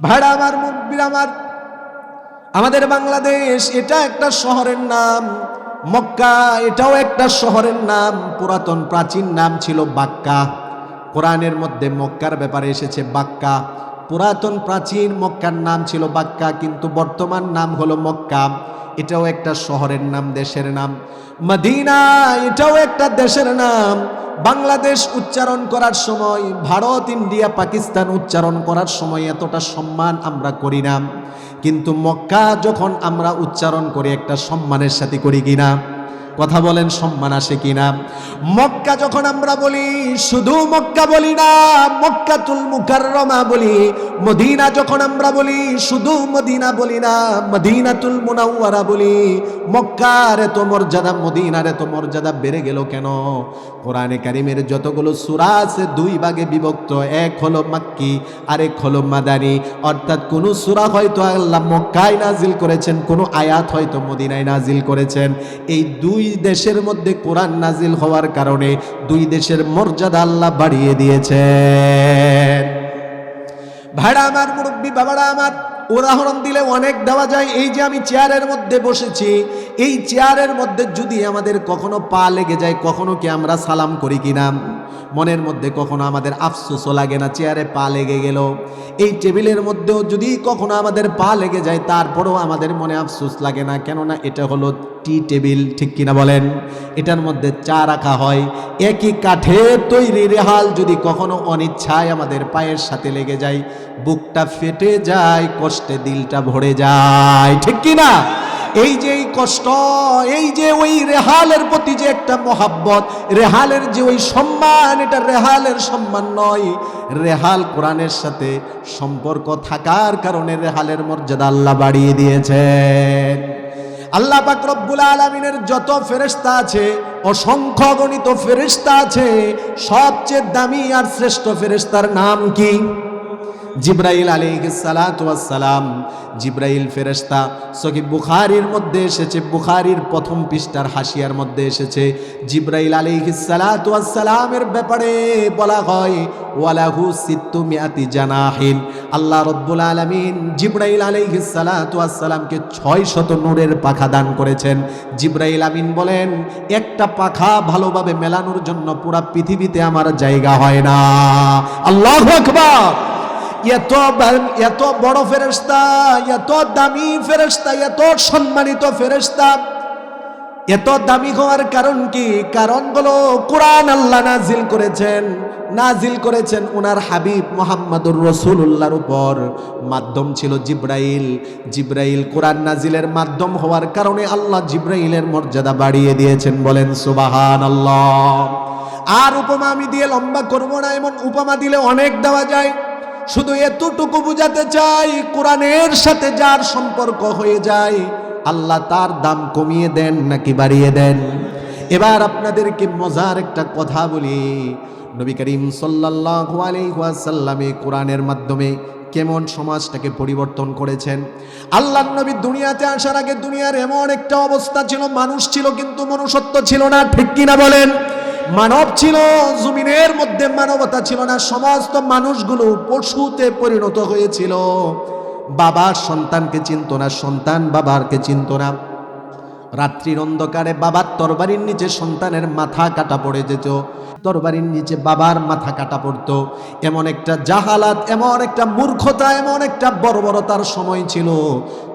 ভাড়া আমার মুরব্বীর আমার। আমাদের বাংলাদেশ, এটা একটা শহরের নাম। মক্কা, এটাও একটা শহরের নাম। পুরাতন, প্রাচীন নাম ছিল বাক্কা। কোরআনের মধ্যে মক্কার ব্যাপারে এসেছে বাক্কা। পুরাতন, প্রাচীন মক্কার নাম ছিল বাক্কা, কিন্তু বর্তমান নাম হলো মক্কা। এটাও একটা শহরের নাম, দেশের নাম। মদিনা এটাও একটা দেশের নাম। বাংলাদেশ উচ্চারণ করার সময়, ভারত, ইন্ডিয়া, পাকিস্তান উচ্চারণ করার সময় এতটা সম্মান আমরা করি না। কিন্তু মক্কা যখন আমরা উচ্চারণ করি, একটা সম্মানের সাথে করি কিনা? কথা বলেন, সম্মান আসে কিনা? মক্কা যখন আমরা বলি, শুধু মক্কা বলি না, মক্কাতুল মুকাররমা বলি, মদিনা যখন আমরা বলি, শুধু মদিনা বলি না মদিনা মদিনাতুল মুনাওয়ারা বলি, মক্কার এত মর্যাদা, মদিনার এত মর্যাদা বেড়ে গেল কেন? কোরআনে কারিমের যতগুলো সূরা আছে, দুই ভাগে বিভক্ত, এক হলো মাক্কি, আরেক হলো মাদানি। অর্থাৎ কোন সূরা হয়তো আল্লাহ মক্কায় নাজিল করেছেন, কোন আয়াত হয়তো মদিনায় নাজিল করেছেন। এই দুই দেশের মধ্যে কোরআন নাজিল হওয়ার কারণে দুই দেশের মর্যাদা আল্লাহ বাড়িয়ে দিয়েছেন। ভাড়া আমার মুরব্বী, বাবারা আমার, উদাহরণ দিলে অনেক দেওয়া যায়। এই যে আমি চেয়ারের মধ্যে বসেছি, এই চেয়ারের মধ্যে যদি আমাদের কখনো পা লেগে যায়, কখনো কি আমরা সালাম করি কিনা? মনের মধ্যে কখনো আমাদের আফসোসও লাগে না, চেয়ারে পা লেগে গেল। এই টেবিলের মধ্যেও যদি কখনো আমাদের পা লেগে যায়, তারপরেও আমাদের মনে আফসোস লাগে না। কেননা এটা হলো টি টেবিল, ঠিক কিনা বলেন? এটার মধ্যে চা রাখা হয়। একই কাঠের তৈরি রেহাল যদি কখনো অনিচ্ছায় আমাদের পায়ের সাথে লেগে যায়, বুকটা ফেটে যায়, কষ্টে দিলটা ভরে যায়, ঠিক কিনা? এই যে এই কষ্ট, এই যে ওই রেহালের প্রতি যে একটা মহাব্বত, রেহালের যে ওই সম্মান, এটা রেহালের সম্মান নয়। রেহাল কোরআনের সাথে সম্পর্ক থাকার কারণে রেহালের মর্যাদা আল্লাহ বাড়িয়ে দিয়েছেন। আল্লাহ পাক রব্বুল আলমিনের যত ফেরেস্তা আছে, অসংখ্য গণিত ফেরিস্তা আছে, সবচেয়ে দামি আর শ্রেষ্ঠ ফেরিস্তার নাম কি? জিব্রাইল আলী সালাম। জিব্রাইল ফেরেস্তা সকি বুখারির মধ্যে এসেছে, বুখারির প্রথম পৃষ্ঠার হাসিয়ার মধ্যে এসেছে। জিব্রাইল আলী সালামের ব্যাপারে বলা হয়, ওয়ালাহু সিত্তু মিয়াতি জানাহিন। আল্লাহ রব্বুল আলমিন জিব্রাইল সালামকে ছয় শত নূরের পাখা দান করেছেন। জিব্রাইল আমিন বলেন, একটা পাখা ভালোভাবে মেলানোর জন্য পুরা পৃথিবীতে আমার জায়গা হয় না। আল্লাহ আকবার! এত এত বড় ফেরেস্তা এত দামি ফেরেস্তা এত সম্মানিত ফেরেস্তা এত দামি হওয়ার কারণ কি? কারণ হলো কোরআন আল্লাহ নাজিল করেছেন। নাজিল করেছেন ওনার হাবিব মোহাম্মদুর রসুল্লাহর উপর। মাধ্যম ছিল জিব্রাইল। জিব্রাইল কোরআন নাজিলের মাধ্যম হওয়ার কারণে আল্লাহ জিব্রাইলের মর্যাদা বাড়িয়ে দিয়েছেন বলেন সুবাহান আল্লাহ আর উপমা আমি দিয়ে লম্বা করব না, এমন উপমা দিলে অনেক দেওয়া যায়। শুধু এতটুকু বুঝাতে চাই, কোরআনের সাথে যার সম্পর্ক হয়ে যায়, আল্লাহ তার দাম কমিয়ে দেন নাকি বাড়িয়ে দেন? এবার আপনাদেরকে মজার একটা কথা বলি। নবী করিম আলাইহি কোরআনের মাধ্যমে কেমন সমাজটাকে পরিবর্তন করেছেন? আল্লাহ নবী দুনিয়াতে আসার আগে দুনিয়ার এমন একটা অবস্থা ছিল, মানুষ ছিল কিন্তু মনুষ্যত্ব ছিল না, ঠিক কিনা বলেন? মানব ছিল, জমিনের মধ্যে মানবতা ছিল না, সমস্ত মানুষগুলো পশুতে পরিণত হয়েছিল। বাবার সন্তানকে চিনত না, সন্তান বাবারকে চিনত না। রাত্রির অন্ধকারে বাবার তরবারির নিচে সন্তানের মাথা কাটা পড়ে যেত। তরবারির নিচে বাবার মাথা কাটা পড়তো। এমন একটা জাহালাত, এমন একটা মূর্খতা, এমন একটা বর্বরতার সময় ছিল।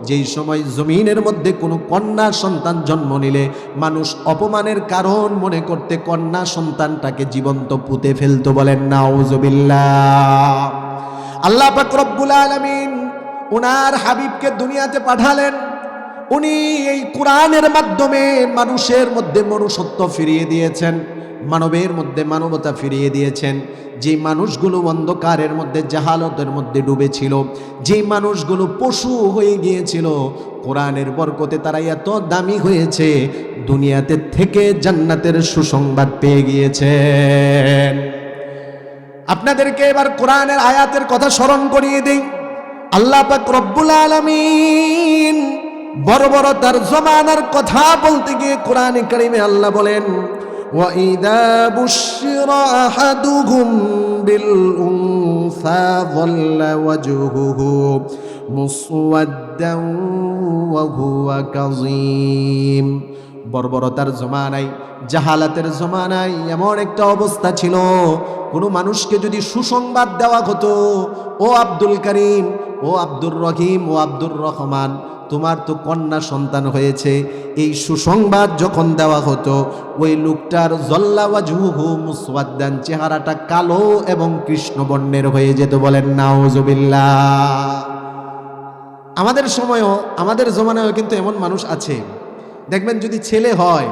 যেই সময় জমিনের মধ্যে কোনো কন্যা সন্তান জন্ম নিলে মানুষ অপমানের কারণ মনে করতে কন্যা সন্তানটাকে জীবন্ত পুঁতে ফেলতো বলেন, নাউজবিল্লাহ। আল্লাহ পাক রব্বুল আলামিন ওনার হাবিবকে দুনিয়াতে পাঠালেন। উনি এই কোরআনের মাধ্যমে মানুষের মধ্যে মনুষ্যত্ব ফিরিয়ে দিয়েছেন, মানবের মধ্যে মানবতা ফিরিয়ে দিয়েছেন। যে মানুষগুলো অন্ধকারের মধ্যে, জাহালতের মধ্যে ডুবেছিল যে মানুষগুলো পশু হয়ে গিয়েছিল, কোরআনের বরকতে তারা এত দামি হয়েছে, দুনিয়াতে থেকে জান্নাতের সুসংবাদ পেয়ে গিয়েছেন। আপনাদেরকে এবার কোরআনের আয়াতের কথা স্মরণ করিয়ে দিই। আল্লাহ পাক রব্বুল আলামিন বড় বড় তার জমানার কথা বলতে গিয়ে কোরআনে কারিমে আল্লাহ বলেন وإذا بشر أحدهم بالأنثى ظل وجهه مسودا وهو كظيم বর্বরতার জমানায় জাহালাতের জমানায় এমন একটা অবস্থা ছিল কোনো মানুষকে যদি সুসংবাদ দেওয়া হতো ও আব্দুল করিম ও আব্দুর রহিম ও আব্দুর রহমান তোমার তো কন্যা সন্তান হয়েছে। এই সুসংবাদ যখন দেওয়া হতো, ওই লোকটার জল্লাওয়াজুহু মুসওয়াদ্দান চেহারাটা কালো এবং কৃষ্ণবর্ণের হয়ে যেত বলেন নাওজবিল্লা আমাদের সময়ও, আমাদের জমানায়ও কিন্তু এমন মানুষ আছে। দেখবেন যদি ছেলে হয়,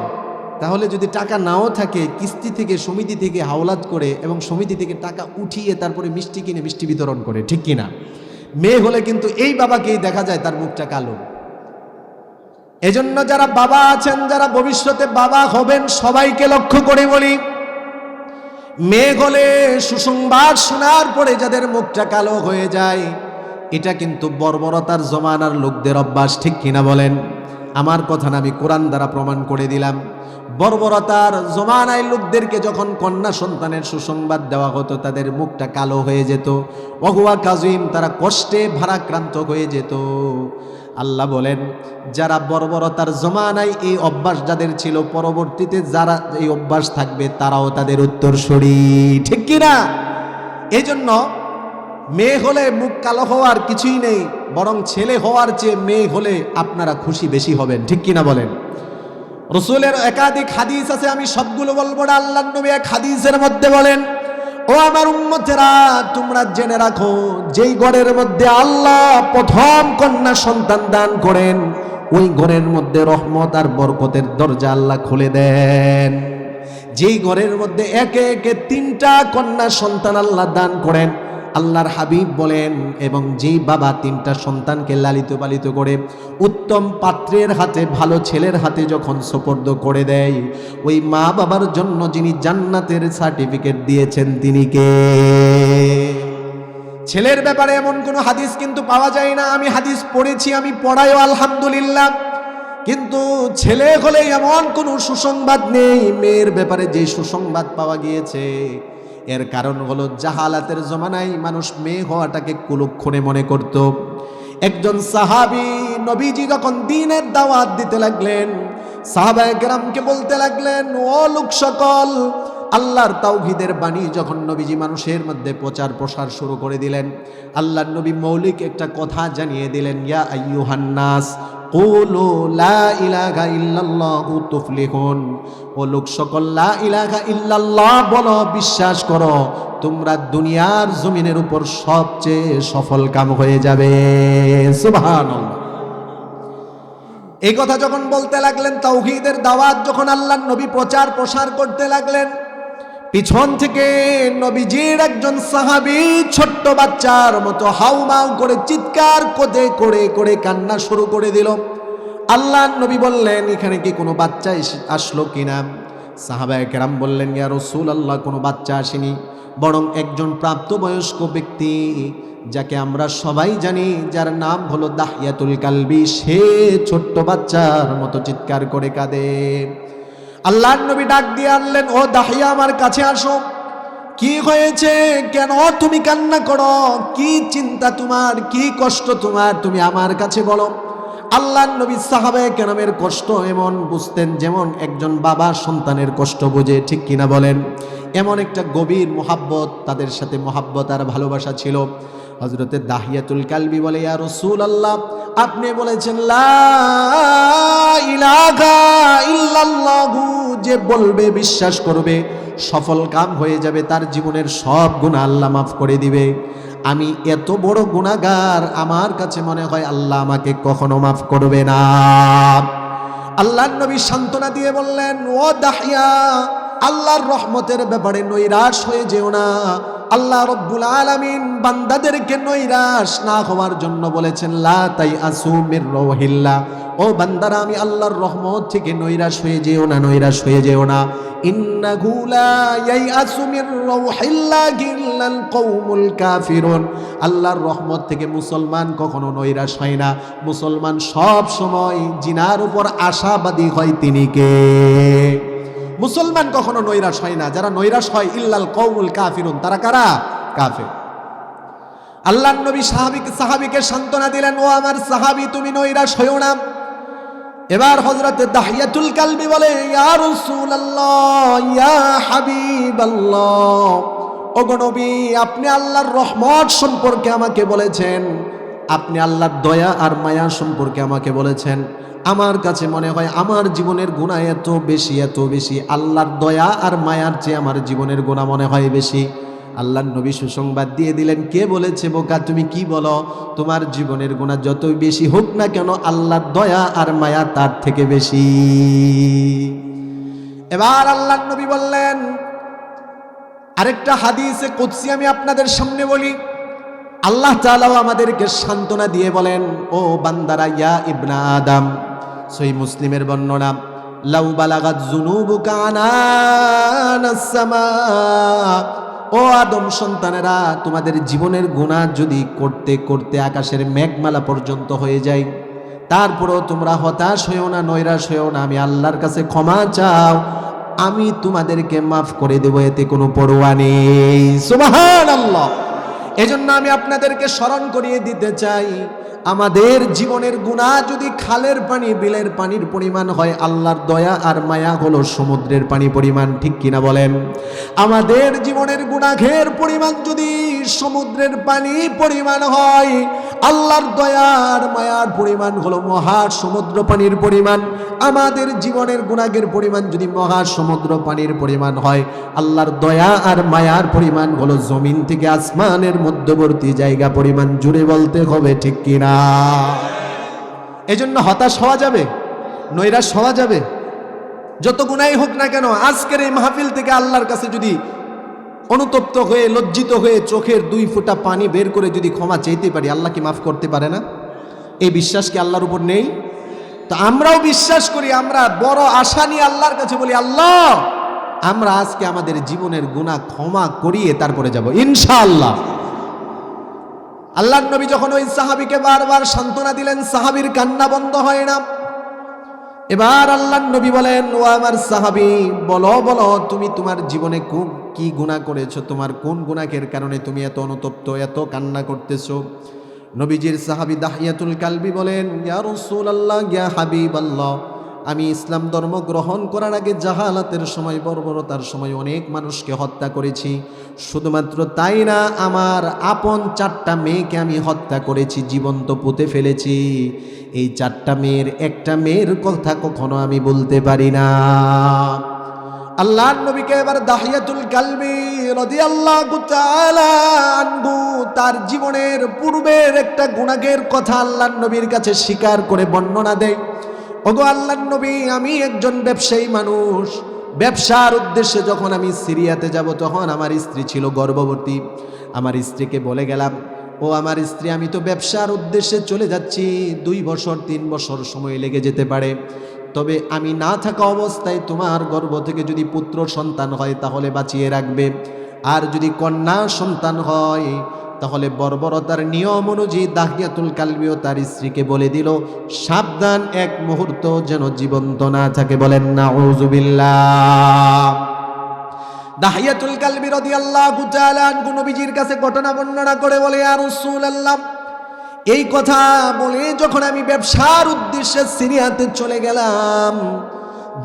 তাহলে যদি টাকা নাও থাকে, কিস্তি থেকে, সমিতি থেকে হাওলাত করে এবং সমিতি থেকে টাকা উঠিয়ে তারপরে মিষ্টি কিনে মিষ্টি বিতরণ করে, ঠিক কিনা? মেয়ে হলে কিন্তু এই বাবাকেই দেখা যায় তার মুখটা কালো। এজন্য যারা বাবা আছেন, যারা ভবিষ্যতে বাবা হবেন, সবাইকে লক্ষ্য করে বলি, মেয়ে হলে সুসংবাদ শোনার পরে যাদের মুখটা কালো হয়ে যায়, এটা কিন্তু বর্বরতার জমানার লোকদের অভ্যাস, ঠিক কিনা বলেন? আমার কথা না আমি কোরআন দ্বারা প্রমাণ করে দিলাম। বর্বরতার জমানায় লোকদেরকে যখন কন্যা সন্তানের সুসংবাদ দেওয়া হতো, তাদের মুখটা কালো হয়ে যেত। অহুয়া কাজিম তারা কষ্টে ভারাক্রান্ত হয়ে যেত। আল্লাহ বলেন, যারা বর্বরতার জমানায় এই অভ্যাস যাদের ছিল, পরবর্তীতে যারা এই অভ্যাস থাকবে, তারাও তাদের উত্তরসূরি। ঠিক কিনা এই জন্য মেয়ে হলে মুখ কালো হওয়ার কিছুই নেই, বরং ছেলে হওয়ার চেয়ে মেয়ে হলে আপনারা খুশি বেশি হবেন। ঠিক কিনা বলেন? রসুলের একাধিক হাদিস আছে, আমি সবগুলো বলব না। আল্লাহ নবী এক হাদিসের মধ্যে বলেন, ও আমার উম্মতেরা, তোমরা জেনে রাখো, যেই ঘরের মধ্যে আল্লাহ প্রথম কন্যা সন্তান দান করেন, ওই ঘরের মধ্যে রহমত আর বরকতের দরজা আল্লাহ খুলে দেন। যেই ঘরের মধ্যে একে একে তিনটা কন্যা সন্তান আল্লাহ দান করেন আল্লাহর হাবিব বলেন, এবং যেই বাবা তিনটা সন্তানকে লালিত পালিত করে উত্তম পাত্রের হাতে, ভালো ছেলের হাতে যখন সোপর্দ করে দেয়, ওই মা বাবার জন্য যিনি জান্নাতের সার্টিফিকেট দিয়েছেন, তিনি কে? ছেলের ব্যাপারে এমন কোনো হাদিস কিন্তু পাওয়া যায় না। আমি হাদিস পড়েছি, আমি পড়াইও, আলহামদুলিল্লাহ। কিন্তু ছেলে হলে এমন কোনো সুসংবাদ নেই। মেয়ের ব্যাপারে যে সুসংবাদ পাওয়া গিয়েছে এর কারণ হলো জাহালাতের জমানায় মানুষ মেয়ে হওয়াটাকে কুলক্ষণে মনে করত। একজন সাহাবি নবীজি যখন দিনের দাওয়াত দিতে লাগলেন, সাহাবায় গ্রামকে বলতে লাগলেন, ও লোক সকল, আল্লাহর তাওহিদের বাণী যখন নবীজি মানুষের মধ্যে প্রচার প্রসার শুরু করে দিলেন, আল্লাহর নবী মৌলিক একটা কথা জানিয়ে দিলেন, ইয়া আইয়ুহান্নাস কুলু লা ইলাহা ইল্লাল্লাহু তুফলিহুন। ও লোক সকল লা ইলাহা ইল্লাল্লাহ বলো, বিশ্বাস করো, তোমরা দুনিয়ার জমিনের উপর সবচেয়ে সফল কাম হয়ে যাবে। এই কথা যখন বলতে লাগলেন তাওহীদের দাওয়াত, যখন আল্লাহর নবী প্রচার প্রসার করতে লাগলেন পিছন থেকে নবীজির একজন সাহাবি ছোট্ট বাচ্চার মতো হাউমাউ করে চিৎকার কোদে করে করে কান্না শুরু করে দিল। আল্লাহ নবী বললেন, এখানে কি কোনো বাচ্চা আসলো কিনা? সাহাবায় কেরাম বললেন, ইয়া রসুল আল্লাহ কোনো বাচ্চা আসেনি। বরং একজন প্রাপ্তবয়স্ক ব্যক্তি, যাকে আমরা সবাই জানি, যার নাম হলো দাহিয়াতুল কালবি, সে ছোট্ট বাচ্চার মতো চিৎকার করে কাঁদে। আল্লাহ নবী ডাক দিয়ে আনলেন, ও দাহিয়া, আমার কাছে আসো। কি হয়েছে? কেন তুমি কান্না করো? কি চিন্তা তোমার? কি কষ্ট তোমার? তুমি আমার কাছে বলো। আল্লাহ নবী সাহাবে কেনামের কষ্ট এমন, বুঝতেন যেমন একজন বাবা সন্তানের কষ্ট বুঝে, ঠিক কিনা বলেন? এমন একটা গভীর মোহাব্বত, তাদের সাথে মোহাব্বত আর ভালোবাসা ছিল। হজরতে দাহিয়াতুল কালবি বলে, ইয়া রসুল আল্লাহ আপনি বলেছেন যে বলবে, বিশ্বাস করবে, সফল কাম হয়ে যাবে, তার জীবনের সব গুণ আল্লাহ মাফ করে দিবে। আমি এত বড় গুণাগার আমার কাছে মনে হয় আল্লাহ আমাকে কখনো মাফ করবে না। আল্লাহ নবী সান্ত্বনা দিয়ে বললেন, ও দাহিয়া, আল্লাহর রহমতের ব্যাপারে নৈরাশ হয়ে যেও না। আল্লাহ রব্বুল আলামিন বান্দাদেরকে নৈরাশ না হওয়ার জন্য বলেছেন, লা তাই আসুমির রহিল্লা। ও বান্দারা, আমি আল্লাহর রহমত থেকে নৈরাশ হয়ে যেও না, নৈরাশ হয়ে যেও না। আল্লাহর রহমত থেকে মুসলমান কখনো নৈরাশ হয় না। মুসলমান সব সময় জিনার উপর আশাবাদী হয় তিনি কে? মুসলমান কখনো নৈরাশ হয় না। যারা নৈরাশ হয়, ইল্লাল কৌমুল কাফিরুন। তারা কারা? কাফের। আল্লাহ নবী সাহাবিকে সাহাবিকে সান্ত্বনা দিলেন, ও আমার সাহাবি, তুমি নৈরাশ হইও না। এবার হজরতে দাহিয়াতুল কালবি বলে, ইয়া রাসূলুল্লাহ, ইয়া হাবিবাল্লাহ। ওগো আপনি আল্লাহর রহমত সম্পর্কে আমাকে বলেছেন। আপনি আল্লাহর দয়া আর মায়া সম্পর্কে আমাকে বলেছেন। আমার কাছে মনে হয় আমার জীবনের গুণা এত বেশি এত বেশি। আল্লাহর দয়া আর মায়ার চেয়ে আমার জীবনের গুণা মনে হয় বেশি। আল্লাহ নবী সুসংবাদ দিয়ে দিলেন, কে বলেছে বোকা? তুমি কি বলো? তোমার জীবনের গুণা যতই বেশি হোক না কেন, আল্লাহর দয়া আর মায়া তার থেকে বেশি। এবার আল্লাহ নবী বললেন, আরেকটা হাদিসে কুদসি আমি আপনাদের সামনে বলি। আল্লাহ তাআলাও আমাদেরকে সান্ত্বনা দিয়ে বলেন, ও বান্দারা, ইয়া ইবনা আদম সই মুসলিমের বর্ণনা, লাউ বালাগাত জুনুবুকা আনানাস সামা, ও আদম সন্তানেরা, তোমাদের জীবনের গুণা যদি করতে করতে আকাশের মেঘমালা পর্যন্ত হয়ে যায়, তারপরেও তোমরা হতাশ হয়েও না, নৈরাশ হয়েও না, আমি আল্লাহর কাছে ক্ষমা চাও, আমি তোমাদেরকে মাফ করে দেবো, এতে কোনো পরোয়া নেই। সুবাহান আল্লাহ এজন্য আমি আপনাদেরকে স্মরণ করিয়ে দিতে চাই। আমাদের জীবনের গুণা যদি খালের পানি, বিলের পানির পরিমাণ হয়, আল্লাহর দয়া আর মায়া হলো সমুদ্রের পানি পরিমাণ, ঠিক কিনা বলেন? আমাদের জীবনের গুণাঘের পরিমাণ যদি সমুদ্রের পানি পরিমাণ হয়, আল্লাহর দয়া আর মায়ার পরিমাণ হলো মহা সমুদ্র পানির পরিমাণ। আমাদের জীবনের গুণাগের পরিমাণ যদি মহা সমুদ্র পানির পরিমাণ হয়, আল্লাহর দয়া আর মায়ার পরিমাণ হলো জমিন থেকে আসমানের মধ্যবর্তী জায়গা পরিমাণ, জুড়ে বলতে হবে, ঠিক কিনা? এজন্য হতাশ হওয়া যাবে, নৈরাশ হওয়া যাবে। যত গুণাই হোক না কেন, আজকের এই মাহফিল থেকে আল্লাহর কাছে যদি অনুতপ্ত হয়ে, লজ্জিত হয়ে চোখের দুই ফোঁটা পানি বের করে যদি ক্ষমা চাইতে পারি, আল্লাহ কি মাফ করতে পারে না? এই বিশ্বাস কি আল্লাহর উপর নেই? তো আমরাও বিশ্বাস করি, আমরা বড় আশা নিয়ে আল্লাহর কাছে বলি, আল্লাহ, আমরা আজকে আমাদের জীবনের গুণা ক্ষমা করিয়ে তারপরে যাব। ইনশাআল্লাহ। আল্লাহ নবী যখন ওই সাহাবিকে বারবার সান্ত্বনা দিলেন, সাহাবির কান্না বন্ধ হয় না। এবার আল্লাহ নবী বলেন, ও আমার সাহাবি, বলো বলো, তুমি তোমার জীবনে কোন, কি গুণা করেছ? তোমার কোন গুণাকের কারণে তুমি এত অনুতপ্ত, এত কান্না করতেছো? নবীজির সাহাবি দাহিয়াতুল কালবি বলেন, ইয়া রাসূলুল্লাহ, ইয়া হাবিবাল্লাহ আমি ইসলাম ধর্ম গ্রহণ করার আগে জাহালাতের সময়, বর্বরতার সময় অনেক মানুষকে হত্যা করেছি। শুধুমাত্র তাই না, আমার আপন চারটা মেয়েকে আমি হত্যা করেছি, জীবন্ত পুঁতে ফেলেছি। এই চারটা মেয়ের, একটা মেয়ের কথা কখনো আমি বলতে পারি না। আল্লাহর নবীকে এবার দাহিয়াতুল কালবি তার জীবনের পূর্বের একটা গুনাহের কথা আল্লাহর নবীর কাছে স্বীকার করে বর্ণনা দেয়। ওগো আল্লাহর নবী, আমি একজন ব্যবসায়ী মানুষ। ব্যবসার উদ্দেশ্যে যখন আমি সিরিয়াতে যাব, তখন আমার স্ত্রী ছিল গর্ভবতী। আমার স্ত্রীকে বলে গেলাম, ও আমার স্ত্রী, আমি তো ব্যবসার উদ্দেশ্যে চলে যাচ্ছি। দুই বছর, তিন বছর সময় লেগে যেতে পারে। তবে আমি না থাকা অবস্থায় তোমার গর্ভ থেকে যদি পুত্র সন্তান হয়, তাহলে বাঁচিয়ে রাখবে। আর যদি কন্যা সন্তান হয় তাহলে বর্বরতার নিয়ম অনুযায়ী দাহিয়াতুল কালবিও তার স্ত্রীকে বলে দিল, সাবধান, এক মুহূর্ত যেন জীবন্ত না থাকে বলেন না দাহিয়াতুল কালবি তাআলা আনহু নবীজির কাছে ঘটনা বর্ণনা করে বলে আর রাসূলুল্লাহ। এই কথা বলে যখন আমি ব্যবসার উদ্দেশ্যে সিরিয়াতে চলে গেলাম,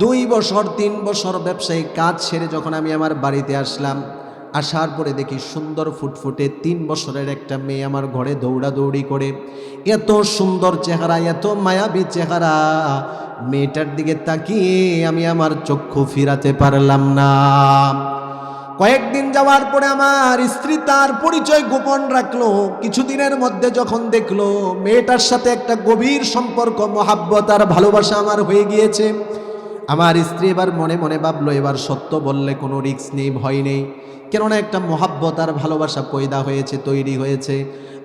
দুই বছর, তিন বছর ব্যবসায়িক কাজ সেরে যখন আমি আমার বাড়িতে আসলাম আসার পরে দেখি সুন্দর ফুটফুটে তিন বছরের একটা মেয়ে আমার ঘরে দৌড়াদৌড়ি করে। এত সুন্দর চেহারা, এত মায়াবী চেহারা। মেয়েটার দিকে তাকিয়ে আমি আমার চক্ষু ফিরাতে পারলাম না। কয়েকদিন যাওয়ার পরে আমার স্ত্রী তার পরিচয় গোপন রাখল। কিছুদিনের মধ্যে যখন দেখল মেয়েটার সাথে একটা গভীর সম্পর্ক, মহাব্বত আর ভালোবাসা আমার হয়ে গিয়েছে। আমার স্ত্রী এবার মনে মনে ভাবলো, এবার সত্য বললে কোনো রিস্ক নেই, ভয় নেই। কেননা একটা মহাব্বত আর ভালোবাসা পয়দা হয়েছে, তৈরি হয়েছে।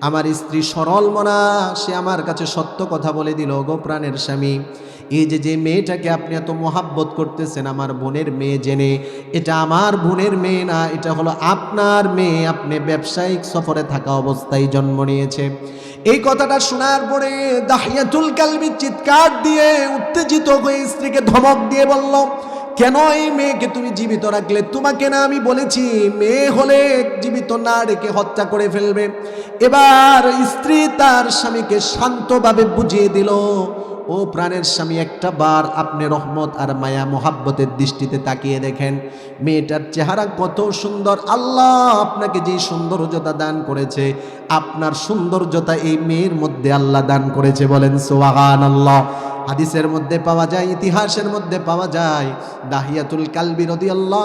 আমার স্ত্রী সরল মনা, সে আমার কাছে সত্য কথা বলে দিল গো প্রাণের স্বামী, এই যে যে মেয়েটাকে আপনি এত মহাব্বত করতেছেন, আমার বোনের মেয়ে জেনে, এটা আমার বোনের মেয়ে না, এটা হলো আপনার মেয়ে, আপনি ব্যবসায়িক সফরে থাকা অবস্থায় জন্ম নিয়েছে। এই কথাটা শোনার পরে দাহিয়াতুল কালবি চিৎকার দিয়ে উত্তেজিত হয়ে স্ত্রীকে ধমক দিয়ে বলল কেন এই মেয়েকে তুমি জীবিত রাখলে? তোমাকে না আমি বলেছি, মেয়ে হলে জীবিত না রেখে হত্যা করে ফেলবে। এবার স্ত্রী তার স্বামীকে শান্তভাবে বুঝিয়ে দিল ও প্রাণের স্বামী একটা বার আপনি রহমত আর মায়া মোহাব্বতের দৃষ্টিতে তাকিয়ে দেখেন। মেয়েটার চেহারা কত সুন্দর। আল্লাহ আপনাকে যে সৌন্দর্যতা দান করেছে, আপনার সৌন্দর্যতা এই মেয়ের মধ্যে আল্লাহ দান করেছে বলেন সোহান আল্লাহ হাদিসের মধ্যে পাওয়া যায়, ইতিহাসের মধ্যে পাওয়া যায়, দাহিয়াতুল কালবি রদি আল্লাহ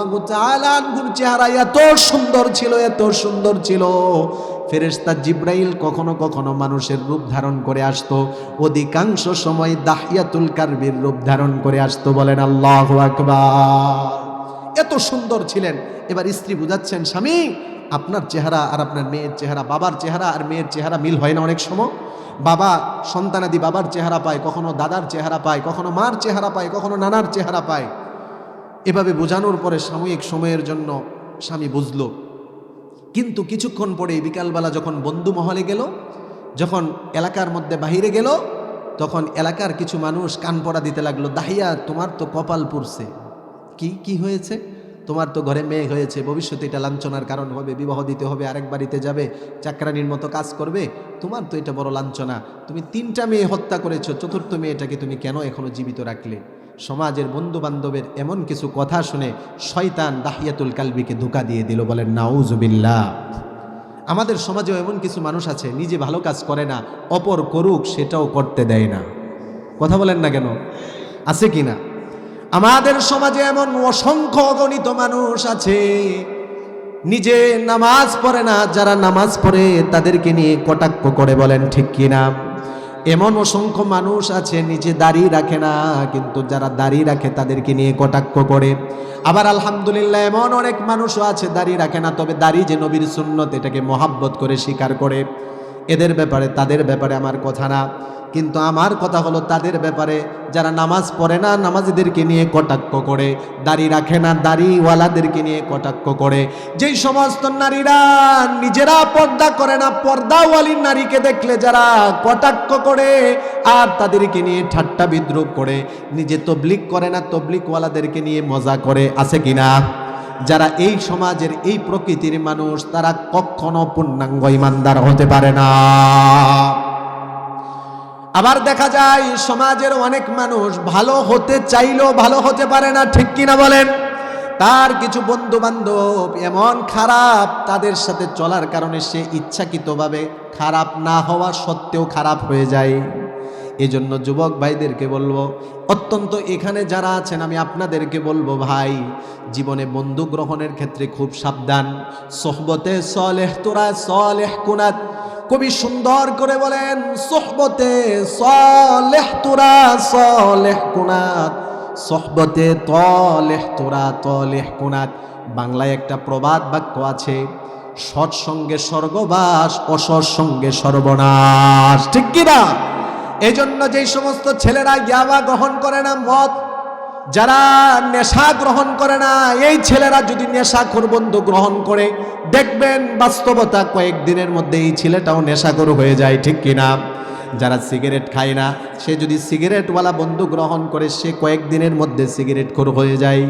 চেহারা এত সুন্দর ছিল, এত সুন্দর ছিল। ফেরেশতা জিব্রাইল কখনো কখনো মানুষের রূপ ধারণ করে আসতো। অধিকাংশ সময় দাহিয়াতুল কারবির রূপ ধারণ করে আসতো বলেন আল্লাহ আকবার। এত সুন্দর ছিলেন। এবার স্ত্রী বুঝাচ্ছেন, স্বামী, আপনার চেহারা আর আপনার মেয়ের চেহারা, বাবার চেহারা আর মেয়ের চেহারা মিল হয় না অনেক সময়। বাবা সন্তানাদি বাবার চেহারা পায়, কখনো দাদার চেহারা পায়, কখনো মার চেহারা পায়, কখনো নানার চেহারা পায়। এভাবে বোঝানোর পরে সাময়িক সময়ের জন্য স্বামী বুঝলো কিন্তু কিছুক্ষণ পরে বিকালবেলা যখন বন্ধু মহলে গেল, যখন এলাকার মধ্যে বাহিরে গেল, তখন এলাকার কিছু মানুষ কান পড়া দিতে লাগল, দাহিয়া, তোমার তো কপাল পুড়ছে। কি কি হয়েছে? তোমার তো ঘরে মেয়ে হয়েছে, ভবিষ্যতে এটা লাঞ্ছনার কারণ হবে, বিবাহ দিতে হবে, আরেক বাড়িতে যাবে, চাকরানির মতো কাজ করবে, তোমার তো এটা বড় লাঞ্ছনা। তুমি তিনটা মেয়ে হত্যা করেছ, চতুর্থ মেয়েটাকে তুমি কেন এখনও জীবিত রাখলে? সমাজের বন্ধু বান্ধবের এমন কিছু কথা শুনে শয়তান দাহিয়াতুল কালবিকে ধোকা দিয়ে দিল, বলেন, নাউজুবিল্লাহ। আমাদের সমাজেও এমন কিছু মানুষ আছে, নিজে ভালো কাজ করে না, অপর করুক, সেটাও করতে দেয় না। কথা বলেন না কেন? আছে কি না? আমাদের সমাজে এমন অসংখ্য অগণিত মানুষ আছে, নিজে নামাজ পড়ে না, যারা নামাজ পড়ে তাদেরকে নিয়ে কটাক্ষ করে, বলেন, ঠিক কিনা এমন অসংখ্য মানুষ আছে, নিজে দাঁড়িয়ে রাখে না, কিন্তু যারা দাঁড়িয়ে রাখে তাদেরকে নিয়ে কটাক্ষ করে। আবার আলহামদুলিল্লাহ এমন অনেক মানুষও আছে দাঁড়িয়ে রাখে না, তবে দাঁড়িয়ে যে নবীর সুন্নত, এটাকে মহাব্বত করে স্বীকার করে। এদের ব্যাপারে, তাদের ব্যাপারে আমার কথা না। কিন্তু আমার কথা হলো তাদের ব্যাপারে, যারা নামাজ পড়ে না, নামাজিদেরকে নিয়ে কটাক্ষ করে। দাড়ি রাখে না, দাড়িওয়ালাদেরকে নিয়ে কটাক্ষ করে। যেই সমস্ত নারীরা নিজেরা পর্দা করে না পর্দাওয়ালির নারীকে দেখলে যারা কটাক্ষ করে আর তাদেরকে নিয়ে ঠাট্টা বিদ্রুপ করে, নিজে তবলিক করে না তবলিকওয়ালাদেরকে নিয়ে মজা করে, আছে কিনা? যারা এই সমাজের এই প্রকৃতির মানুষ, তারা কখনো পূর্ণাঙ্গ ইমানদার হতে পারে না। আবার দেখা যায়, সমাজের অনেক মানুষ ভালো হতে চাইলেও ভালো হতে পারে না, ঠিক কিনা বলেন? তার কিছু বন্ধু বান্ধব এমন খারাপ, তাদের সাথে চলার কারণে সে ইচ্ছাকৃতভাবে খারাপ না হওয়া সত্ত্বেও খারাপ হয়ে যায়। এজন্য যুবক ভাইদেরকে বলব, অত্যন্ত এখানে যারা আছেন, আমি আপনাদেরকে বলব ভাই, জীবনে বন্ধু গ্রহণের ক্ষেত্রে খুব সাবধান। সোহবতে সলেহ তোরা সলেহ কুনাত। কবি সুন্দর করে বলেন, সোহবতে সলেহ তোরা সলেহ কুনাত। সোহবতে তলেহ তোরা তলেহ কুনাত। বাংলায় একটা প্রবাদ বাক্য আছে, সৎসঙ্গে স্বর্গবাস, অসৎসঙ্গে সর্বনাশ। ঠিক কিনা? এজন্য যেই সমস্ত ছেলেরা ইয়াবা গ্রহণ করে না, মদ, যারা নেশা গ্রহণ করে না, এই ছেলেরা যদি নেশাখোর বন্ধু গ্রহণ করে, দেখবেন বাস্তবতা কয়েকদিনের মধ্যে এই ছেলেটাও নেশাখোর হয়ে যায়, ঠিক কিনা? যারা সিগারেট খায় না, সে যদি সিগারেটওয়ালা বন্ধু গ্রহণ করে, সে কয়েকদিনের মধ্যে সিগারেট খোর হয়ে যায়।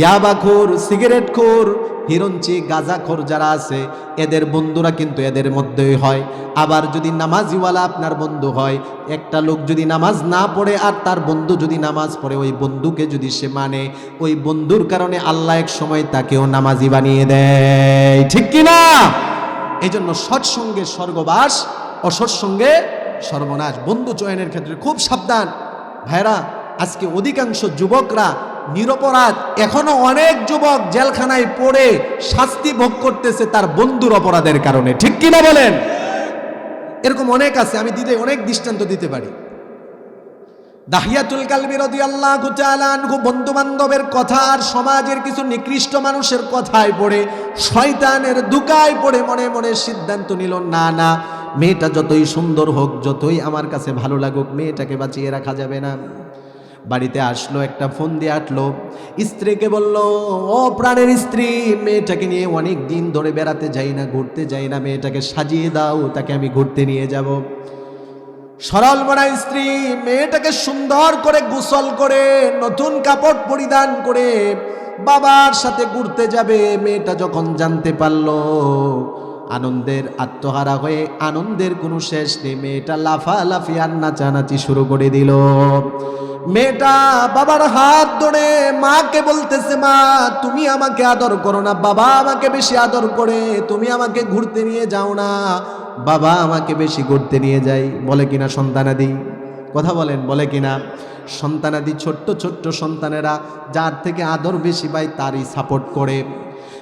ইয়াবা খোর সিগারেট খোর হিরঞ্চি গাঁজাখোর যারা আছে, এদের বন্ধুরা কিন্তু এদের মধ্যেই হয়। আবার যদি নামাজিওয়ালা আপনার বন্ধু হয়, একটা লোক যদি নামাজ না পড়ে আর তার বন্ধু যদি নামাজ পড়ে, ওই বন্ধুকে যদি সে মানে ওই বন্ধুর কারণে আল্লাহ এক সময় তাকেও নামাজি বানিয়ে দেয়। ঠিক কি না এই জন্য সৎসঙ্গে স্বর্গবাস, অসৎসঙ্গে সর্বনাশ। বন্ধু চয়নের ক্ষেত্রে খুব সাবধান। ভাইরা, আজকে অধিকাংশ যুবকরা নিরপরাধ। এখনও অনেক যুবক জেলখানায় পড়ে শাস্তি ভোগ করতেছে তার বন্ধুর অপরাধের কারণে। ঠিক কিনা বলেন? এরকম অনেক আছে, আমি দিতে অনেক দৃষ্টান্ত দিতে পারি। দাহিয়াতুল কালবি রদি আল্লাহ আনহু বন্ধু বান্ধবের কথা আর সমাজের কিছু নিকৃষ্ট মানুষের কথায় পড়ে, শয়তানের দুকায় পড়ে মনে মনে সিদ্ধান্ত নিল, না না মেয়েটা যতই সুন্দর হোক, যতই আমার কাছে ভালো লাগুক, মেয়েটাকে বাঁচিয়ে রাখা যাবে না। বাড়িতে আসলো, একটা ফোন দিয়ে আটলো। স্ত্রীকে বলল, ও প্রাণের স্ত্রী, মেয়েটাকে নিয়ে অনেক দিন ধরে বেড়াতে যাই না, ঘুরতে যাই না, মেয়েটাকে সাজিয়ে দাও, তাকে আমি ঘুরতে নিয়ে যাব। সরল মনা স্ত্রী, মেয়েটাকে সুন্দর করে গোসল করে, নতুন কাপড় পরিধান করে বাবার সাথে ঘুরতে যাবে। মেয়েটা যখন জানতে পারল আনন্দের আত্মহারা হয়ে আনন্দের কোনো শেষ নেই। মেয়েটা লাফালাফি আর নাচানাচি শুরু করে দিল। মেয়েটা বাবার হাত ধরে মাকে বলতেছে, মা, তুমি আমাকে আদর করো না। বাবা আমাকে বেশি আদর করে। তুমি আমাকে ঘুরতে নিয়ে যাও না। বাবা আমাকে বেশি ঘুরতে নিয়ে যাই বলে কিনা সন্তানাদি? কথা বলেন, বলে কিনা? সন্তানাদি ছোট্ট ছোট্ট সন্তানেরা যার থেকে আদর বেশি পায়, তারই সাপোর্ট করে।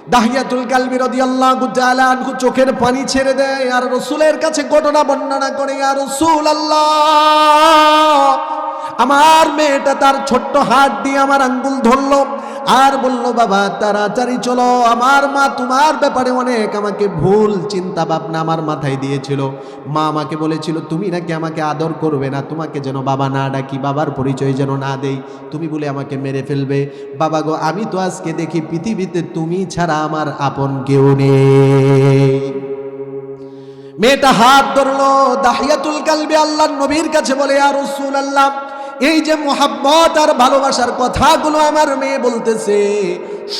দাহিয়াতুল কালবি রাদিয়াল্লাহু তাআলা আনহু চোখের পানি ছেড়ে দেয় আর রসুলের কাছে ঘটনা বর্ণনা করে আর রসুল আল্লাহ আমার মেয়েটা তার ছোট্ট হাত দিয়ে আমার আঙ্গুল ধরলো আর বলল, বাবা, তাড়াতাড়ি চলো। আমার মা তোমার ব্যাপারে অনেক আমাকে ভুল চিন্তা ভাবনা আমার মাথায় দিয়েছিল। মা আমাকে বলেছিল, তুমি নাকি আমাকে আদর করবে না? তোমাকে যেন বাবা না ডাকি, বাবার পরিচয় যেন না দেই। তুমি বলে আমাকে মেরে ফেলবে। বাবা গো, আমি তো আজকে দেখি পৃথিবীতে তুমি ছাড়া আমার আপন কেউ নেই। মেয়েটা হাত ধরলো। দাহিয়াতুল কালবে আল্লাহ নবীর কাছে বলে আর রসুল আল্লাহ এই যে মোহাব্বত আর ভালোবাসার কথাগুলো আমার মেয়ে বলতেছে,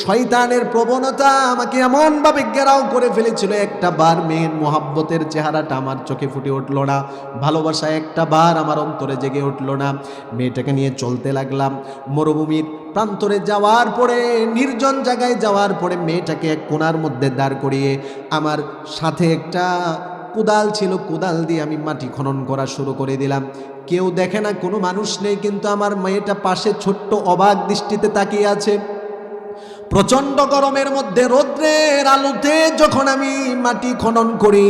শয়তানের প্রবণতা আমাকে এমনভাবে ঘেরাও করে ফেলেছিল, একটা বার মেয়ের মোহাব্বতের চেহারাটা আমার চোখে ফুটে উঠল না, ভালোবাসা একটা বার আমার অন্তরে জেগে উঠল না। মেয়েটাকে নিয়ে চলতে লাগলাম, মরুভূমির প্রান্তরে যাওয়ার পরে, নির্জন জায়গায় যাওয়ার পরে মেয়েটাকে এক কোনার মধ্যে দাঁড় করিয়ে আমার সাথে একটা কোদাল ছিল, কোদাল দিয়ে আমি মাটি খনন করা শুরু করে দিলাম। কেউ দেখে না, কোনো মানুষ নেই, কিন্তু আমার মেয়েটা পাশে ছোট্ট অবাক দৃষ্টিতে তাকিয়ে আছে। প্রচণ্ড গরমের মধ্যে রৌদ্রের আলোতে যখন আমি মাটি খনন করি,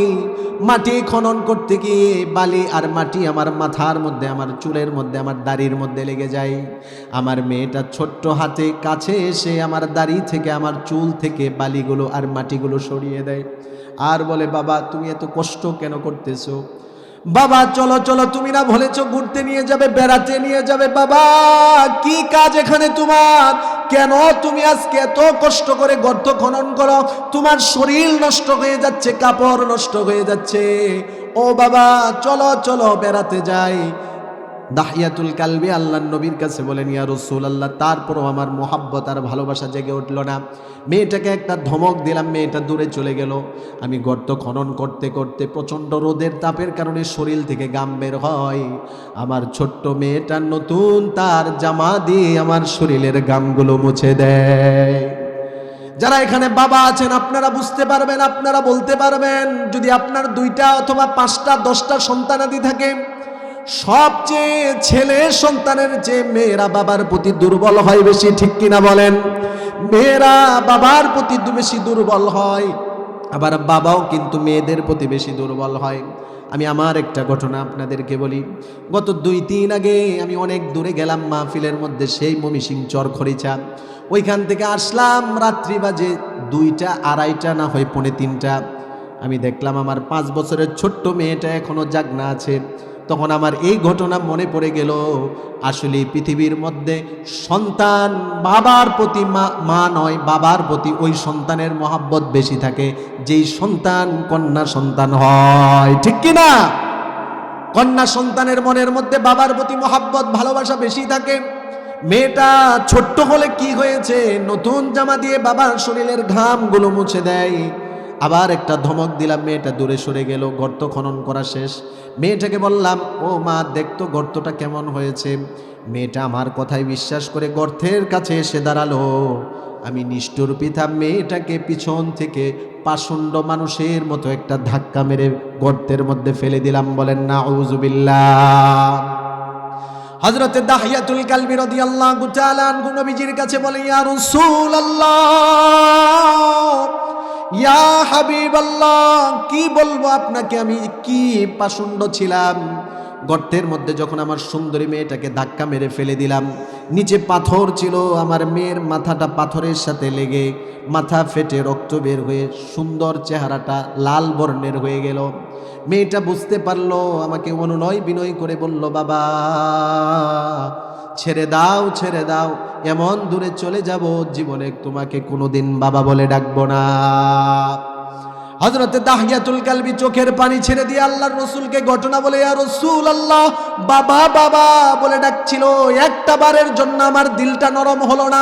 মাটি খনন করতে গিয়ে বালি আর মাটি আমার মাথার মধ্যে, আমার চুলের মধ্যে, আমার দাড়ির মধ্যে লেগে যায়। আমার মেয়েটা ছোট্ট হাতে কাছে এসে আমার দাড়ি থেকে, আমার চুল থেকে বালিগুলো আর মাটিগুলো সরিয়ে দেয়। আর বলে, বাবা, তুমি এত কষ্ট কেন করতেছো? বাবা, চলো চলো, তুমি না বলেছ ঘুরতে নিয়ে যাবে, বেড়াতে নিয়ে যাবে। বাবা, কি কাজ এখানে তোমার? কেন তুমি আজকে এত কষ্ট করে গর্ত খনন করো? তোমার শরীর নষ্ট হয়ে যাচ্ছে, কাপড় নষ্ট হয়ে যাচ্ছে। ও বাবা, চলো চলো, বেড়াতে যাই। দাহিয়াতুল কালবি আল্লাহ নবীর কাছে বলেন, ইয়া রসুল আল্লাহ তারপরও আমার মোহাব্বত আর ভালোবাসা জেগে উঠল না। মেয়েটাকে একটা ধমক দিলাম, মেয়েটা দূরে চলে গেল। আমি গর্ত খনন করতে করতে প্রচণ্ড রোদের তাপের কারণে শরীর থেকে গাম বের হয়। আমার ছোট্ট মেয়েটা নতুন তার জামা দিয়ে আমার শরীরের গামগুলো মুছে দেয়। যারা এখানে বাবা আছেন, আপনারা বুঝতে পারবেন, আপনারা বলতে পারবেন, যদি আপনার দুইটা অথবা পাঁচটা, দশটা সন্তানাদি থাকে সবচেয়ে ছেলে সন্তানের চেয়ে মেয়েরা বাবার প্রতি দুর্বল হয় বেশি, ঠিক কিনা বলেন? মেয়েরা বাবার প্রতি বেশি দুর্বল হয়, আবার বাবাও কিন্তু মেয়েদের প্রতি বেশি দুর্বল হয়। আমি আমার একটা ঘটনা আপনাদেরকে বলি। গত দুই তিন আগে আমি অনেক দূরে গেলাম মাহফিলের মধ্যে সেই মমিসিং চর খরিচা ওইখান থেকে আসলাম, রাত্রি বাজে দুইটা, আড়াইটা, না হয় পৌনে তিনটা। আমি দেখলাম আমার পাঁচ বছরের ছোট্ট মেয়েটা এখনও জাগনা আছে। তখন আমার এই ঘটনা মনে পড়ে গেল। আসলে পৃথিবীর মধ্যে সন্তান বাবার প্রতি মা নয়, বাবার প্রতি ওই সন্তানের মহাব্বত বেশি থাকে, যেই সন্তান কন্যা সন্তান হয়। ঠিক কি না? কন্যা সন্তানের মনের মধ্যে বাবার প্রতি মহাব্বত, ভালোবাসা বেশি থাকে। মেয়েটা ছোট্ট হলে কি হয়েছে? নতুন জামা দিয়ে বাবার শরীরের ঘামগুলো মুছে দেয়। আবার একটা ধমক দিলাম, মেয়েটা দূরে সরে গেল, গর্ত খনন করা শেষ। মেয়েটাকে বললাম, ও মা দেখতো গর্তটা কেমন হয়েছে। মেয়েটা আমার কথায় বিশ্বাস করে গর্তের কাছে এসে দাঁড়াল। আমি নিষ্ঠুর পিতা, মেয়েটাকে পিছন থেকে পাষণ্ড মানুষের মতো একটা ধাক্কা মেরে গর্তের মধ্যে ফেলে দিলাম, বলেন না উজুবিল্লাহ হজরতে দাহিয়াতুল কালবি রদি আল্লাহ গুচালান নবীজির কাছে বলে, ইয়া রসুল আল্লাহ ইয়া হাবিবাল্লাহ, কি বলব আপনাকে? আমি কি পাষণ্ড ছিলাম? গর্তের মধ্যে যখন আমার সুন্দরী মেয়েটাকে ধাক্কা মেরে ফেলে দিলাম নিচে পাথর ছিল, আমার মেয়ের মাথাটা পাথরের সাথে লেগে মাথা ফেটে রক্ত বের হয়ে সুন্দর চেহারাটা লাল বর্ণের হয়ে গেল। মেয়েটা বুঝতে পারল, আমাকে অনুনয় বিনয় করে বলল, বাবা, ছেড়ে দাও ছেড়ে দাও, এমন দূরে চলে যাব, জীবনে তোমাকে কোনোদিন বাবা বলে ডাকবো না। হজরতে দাহিয়াতুল কালবি চোখের পানি ছেড়ে দিয়ে আল্লাহর রসুলকে ঘটনা বলে আর রসুল আল্লাহ বাবা বাবা, বলে ডাকছিল। একটা বারের জন্য আমার দিলটা নরম হলো না।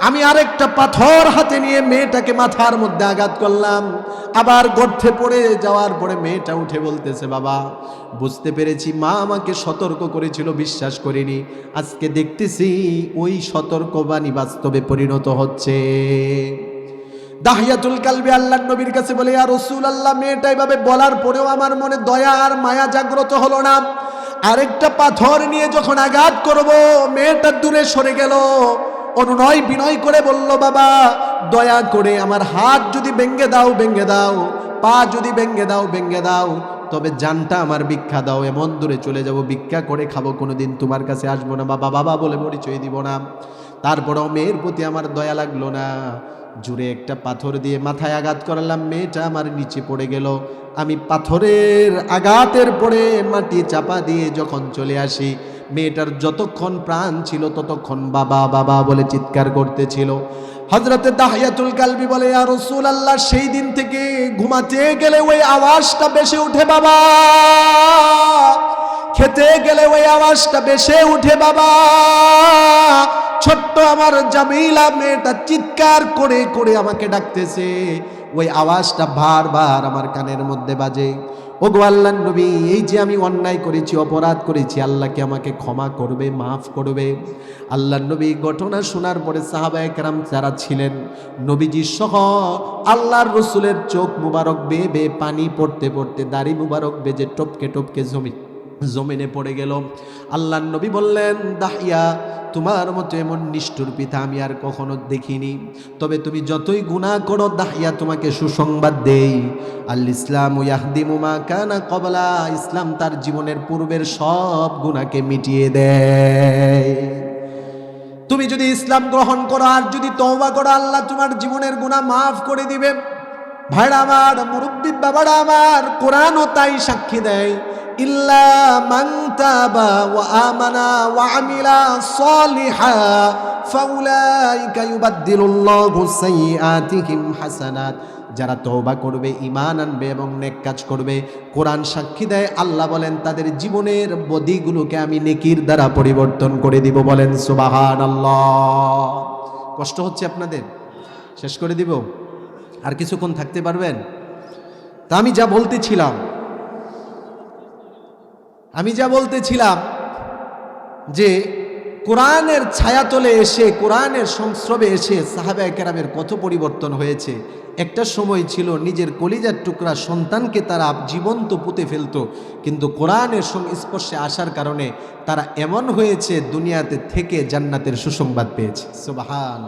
আমি আরেকটা পাথর হাতে নিয়ে মেয়েটাকে মাথার মধ্যে আঘাত করলাম। আবার গর্থে পড়ে যাওয়ার পরে মেয়েটা উঠে বলতেছে, বাবা, বুঝতে পেরেছি, মা আমাকে সতর্ক করেছিল, বিশ্বাস করিনি। আজকে দেখতেছি ওই সতর্কবাণী বাস্তবে পরিণত হচ্ছে। দাহিয়াতুল কালবি আল্লাহ নবীর কাছে বলে আর রসুল আল্লাহ মেয়েটা এভাবে বলার পরেও আমার মনে দয়া আর মায়া জাগ্রত হলো না। আরেকটা পাথর নিয়ে যখন আঘাত করব, মেয়েটা দূরে সরে গেল। অনুনয় বিনয় করে বলল, বাবা, দয়া করে আমার হাত যদি ভেঙ্গে দাও ভেঙ্গে দাও। পা যদি ভেঙ্গে দাও ভেঙ্গে দাও। তবে জানটা আমার ভিক্ষা দাও। এমন দূরে চলে যাব, ভিক্ষা করে খাব, কোনোদিন তোমার কাছে আসব না বাবা বাবা বলে পরিচয় দিব না। তারপরেও মেয়ের প্রতি আমার দয়া লাগল না। জুড়ে একটা পাথর দিয়ে মাথায় আঘাত করালাম, মেয়েটা আমার নিচে পড়ে গেল। আমি পাথরের আঘাতের পরে মাটি চাপা দিয়ে যখন চলে আসি, মেয়েটার যতক্ষণ প্রাণ ছিল ততক্ষণ বাবা বাবা বলে চিৎকার করতেছিল। হজরতে দাহিয়াতুল কালবি বলে আর রসুল আল্লাহ সেই দিন থেকে ঘুমাতে গেলে ওই আওয়াজটা বেশি উঠে বাবা। খেতে গেলে ওই আওয়াজটা বেশে উঠে বাবা। ছোট্ট আমার জামিলা মেয়েটা চিৎকার করে করে আমাকে ডাকতেছে। ওই আওয়াজটা বারবার আমার কানের মধ্যে বাজে। ও গো আল্লাহ নবী, এই যে আমি অন্যায় করেছি, অপরাধ করেছি আল্লাহকে আমাকে ক্ষমা করবে, মাফ করবে? আল্লাহ নবী ঘটনা শোনার পরে সাহাবা একরাম যারা ছিলেন, নবীজি সহ আল্লাহর রসুলের চোখ মুবারক বেয়ে বেয়ে পানি পড়তে পড়তে, দাড়ি মুবারক বেজে টপকে টপকে জমি জমিনে পড়ে গেল। আল্লাহ নবী বললেন, দাহিয়া, তোমার মতো এমন নিষ্ঠুর পিতা আমি আর কখনো দেখিনি। তবে তুমি যতই গুণা করো, দাহিয়া তোমাকে সুসংবাদ দেই। আল ইসলাম ইয়াহদিমুমা কানা কবলা, ইসলাম তার জীবনের পূর্বের সব গুণাকে মিটিয়ে দেয়। তুমি যদি ইসলাম গ্রহণ করো আর যদি তওবা করো, আল্লাহ তোমার জীবনের গুণা মাফ করে দিবে। ভাইরা আমার, মুরব্বী বাবারা আমার, কোরআনও তাই সাক্ষী দেয়। ইল্লা মান ওয়া আমানা ওয়া আমিলা সলিহা ফাউলাইকা ইউবাদদিলুল্লাহু সাইয়্যাতিহিম হাসানাত। যারা তওবা করবে ইমান আনবে এবং নেক কাজ করবে, কোরআন সাক্ষী দেয়, আল্লাহ বলেন, তাদের জীবনের বদিগুলোকে আমি নেকির দ্বারা পরিবর্তন করে দিব বলেন সুবহানাল্লাহ। কষ্ট হচ্ছে আপনাদের? শেষ করে দিব? আর কিছুক্ষণ থাকতে পারবেন? তা আমি যা বলতেছিলাম আমি যা বলতেছিলাম যে কোরআনের ছায়াতলে এসে, কোরআনের সংস্রবে এসে সাহাবা কেরামের কত পরিবর্তন হয়েছে। একটা সময় ছিল নিজের কলিজার টুকরা সন্তানকে তারা জীবন্ত পুঁতে ফেলতো, কিন্তু কোরআনের সংস্পর্শে আসার কারণে তারা এমন হয়েছে দুনিয়াতে থেকে জান্নাতের সুসংবাদ পেয়েছে। সুবাহান